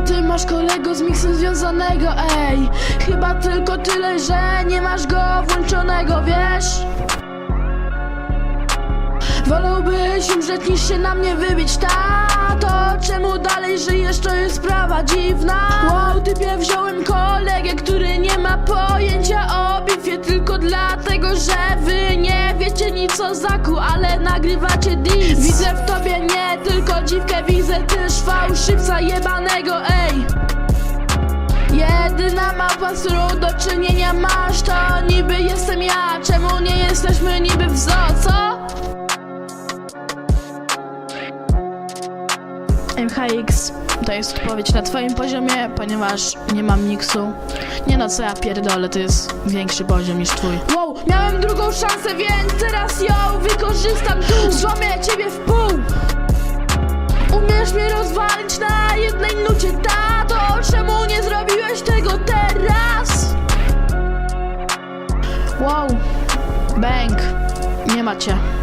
ty masz kolego z miksem związanego, ej? Chyba tylko tyle, że nie masz go włączonego, wiesz? Wolałbyś umrzeć niż się na mnie wybić, tato. Czemu dalej żyjesz, to jest sprawa dziwna. Wow, typie wziąłem kolegę, który nie ma pojęcia o bitwie. Tylko dlatego, że wy nie wiecie nic o zaku, ale nagrywacie dis Widzę w tobie nie tylko dziwkę, widzę też fałszywca czynienia masz, to niby jestem ja Czemu nie jesteśmy niby w zoo, co? MHX to jest odpowiedź na twoim poziomie, ponieważ nie mam miksu. Nie no, co ja pierdolę, to jest większy poziom niż twój. Wow, miałem drugą szansę, więc teraz ją wykorzystam. Złamię ciebie w pół. Umiesz mnie rozwalić na jednej nucie, tato. Wow, bang, nie macie.